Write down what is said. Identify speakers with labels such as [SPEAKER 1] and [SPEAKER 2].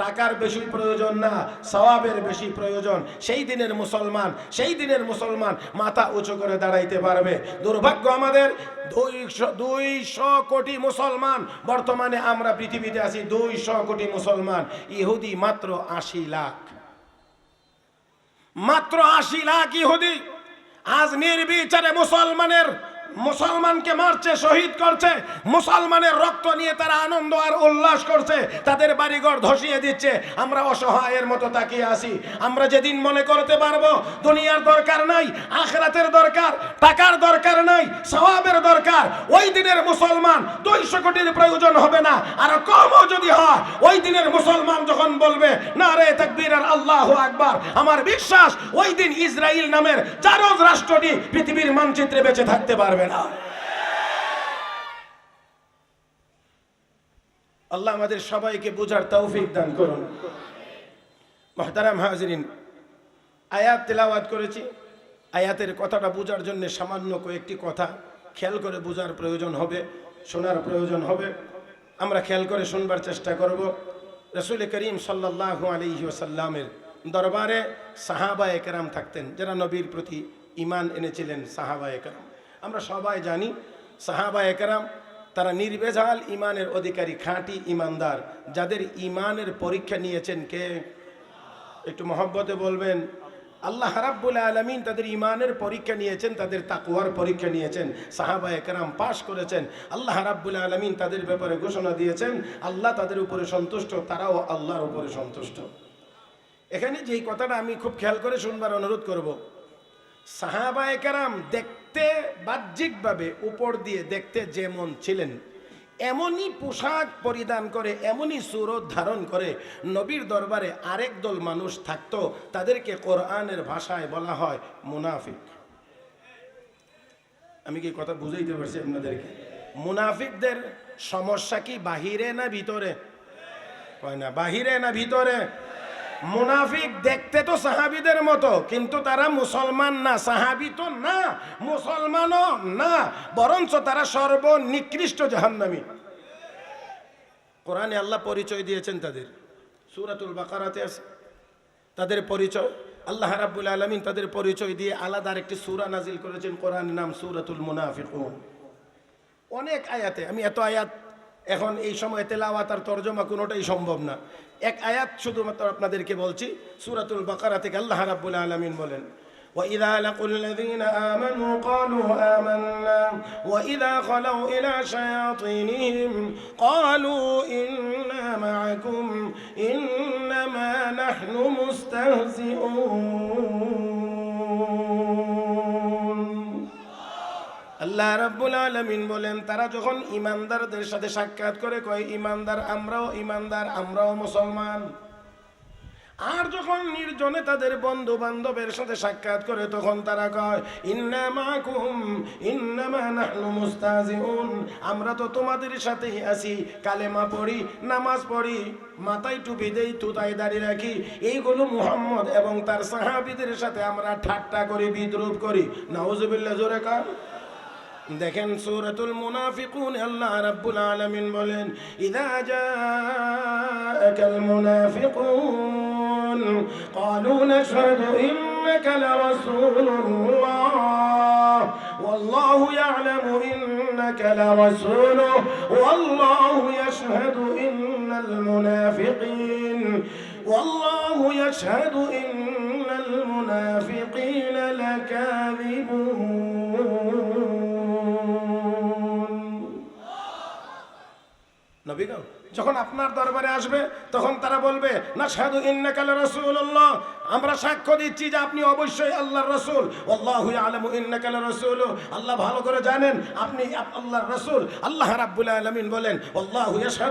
[SPEAKER 1] টাকার বেশি প্রয়োজন না, সওয়াবের বেশি প্রয়োজন। সেই দিনের মুসলমান, সেই দিনের মুসলমান মাথা উঁচু করে দাঁড়াইতে পারবে। দুর্ভাগ্য আমাদের কোটি মুসলমান, বর্তমানে আমরা পৃথিবীতে আছি দুইশো কোটি মুসলমান, ইহুদি মাত্র আশি লাখ। মাত্র আশি লাখ ইহুদি, আজ নির্বিচারে মুসলমানের মুসলমানকে মারছে, শহীদ করছে, মুসলমানের রক্ত নিয়ে তারা আনন্দ আর উল্লাস করছে, তাদের বাড়িঘর ধসিয়ে দিচ্ছে। আমরা অসহায়ের মতো তাকিয়ে আসি আমরা যেদিন মনে করতে পারব, দুনিয়ার দরকার নাই, আখরাতের দরকার, টাকার দরকার নাই, সওয়াবের দরকার। ওই দিনের মুসলমান দুইশো কোটির প্রয়োজন হবে না, আর কমও যদি হয়, ওই দিনের মুসলমান যখন বলবে, না রে, তাকবীর আর আল্লাহ আকবার। আমার বিশ্বাস, ওই দিন ইসরায়েল নামের চারজ রাষ্ট্রটি পৃথিবীর মানচিত্রে বেঁচে থাকতে পারবে। না। আল্লাহ আমাদের সবাইকে বোঝার তৌফিক দান করুন। মহতারাম হাজরিন, আয়াত তেলাওয়াত করেছি। আয়াতের কথাটা বোঝার জন্য সামান্য কয়েকটি কথা খেয়াল করে বোঝার প্রয়োজন হবে, শোনার প্রয়োজন হবে। আমরা খেয়াল করে শুনবার চেষ্টা করব। রসুল করিম সাল্লাহ আলহি ওসাল্লামের দরবারে সাহাবা একরাম থাকতেন, যারা নবীর প্রতি ইমান এনেছিলেন সাহাবা একরাম আমরা সবাই জানি, সাহাবা একরাম, তারা নির্বেজাল ইমানের অধিকারী, খাঁটি ইমানদার। যাদের ইমানের পরীক্ষা নিয়েছেন কে? একটু মহব্বতে বলবেন, আল্লাহ রাব্বুল আলমিন তাদের ইমানের পরীক্ষা নিয়েছেন, তাদের তাকুয়ার পরীক্ষা নিয়েছেন, সাহাবা একরাম পাশ করেছেন। আল্লাহ রাব্বুল আলমিন তাদের ব্যাপারে ঘোষণা দিয়েছেন, আল্লাহ তাদের উপরে সন্তুষ্ট, তারাও আল্লাহর উপরে সন্তুষ্ট। এখানে যেই কথাটা আমি খুব খেয়াল করে শুনবার অনুরোধ করব সাহাবা একরাম দেখতে বাহ্যিকভাবে উপর দিয়ে দেখতে যেমন ছিলেন, এমনই পোশাক পরিধান করে, এমনই সুরত ধারণ করে, নবীর দরবারে আরেক দল মানুষ থাকতো, তাদেরকে কোরআনের ভাষায় বলা হয় মুনাফিক। আমি কি কথা বুঝাইতে পারছি আপনাদেরকে? মুনাফিকদের সমস্যা কি বাহিরে না ভিতরে? কয় না, বাহিরে না ভিতরে? মুনাফিক দেখতে তো সাহাবিদের মতো, কিন্তু তারা মুসলমান না, সাহাবি তো না, মুসলমানও না, বরঞ্চ তারা সর্বনিকৃষ্ট জাহান্নামী। কোরআনে আল্লাহ পরিচয় দিয়েছেন তাদের। সুরাতুল বাকারাতে আছে। তাদের পরিচয়, আল্লাহ রাব্বুল আলমিন তাদের পরিচয় দিয়ে আলাদা একটি সুরা নাজিল করেছেন। কোরআনের নাম সুরাতুল মুনাফিকুন। অনেক আয়াতে, আমি এত আয়াত এখন এই সময় তেলাওয়াত আর তর্জমা কোনোটাই সম্ভব না এক আয়াত শুধুমাত্র আপনাদেরকে বলছি সুরাতুল বাকারা থেকে আল্লাহ রাব্বুল আলামিন বলেন وإذا لقوا الذين آمنوا قالوا آمنا وإذا خلوا إلى شياطينهم قالوا إنا معكم إنما نحن مستهزئون আল্লাহ রাব্বুল আলামিন বলেন, তারা যখন ইমানদারদের সাথে সাক্ষাৎ করে কয় ইমানদার আমরাও ইমানদার আমরাও মুসলমান। আর যখন নির্জনে তাদের বন্ধু বান্ধবের সাথে সাক্ষাৎ করে, তখন তারা কয়, ইন্না মাকুম, ইন্নামা নাহনু মুস্তাজিউন। আমরা তো তোমাদের সাথেই আছি, কালেমা পড়ি, নামাজ পড়ি, মাথায় টুপি দেই, তুতায় দাঁড়িয়ে রাখি। এইগুলো মুহাম্মদ এবং তার সাহাবীদের সাথে আমরা ঠাট্টা করি, বিদ্রুপ করি। নাউজুবিল্লাহ, জোরে কার দেখেন সূরাতুল মুনাফিকুন আল্লাহ রাব্বুল আলামিন বলেন ইযা জাআকাল মুনাফিকুন ক্বালু নাশহাদু ইন্নাকা লারাসূলুল্লাহ والله يعلم إنك لرسوله والله يشهد إن المنافقين والله يشهد إن المنافقين لكاذبون নবীগণ যখন আপনার দরবারে আসবে, তখন তারা বলবে না সাধু ইন্নাকাল রসুল্লাহ আমরা সাক্ষ্য দিচ্ছি যে আপনি অবশ্যই আল্লাহর রসুল। আল্লাহ আলম ইন্নাকাল রসুল আল্লাহ ভালো করে জানেন, আপনি আল্লাহর রসুল। আল্লাহ রাব্বুল আলমিন বলেন আল্লাহ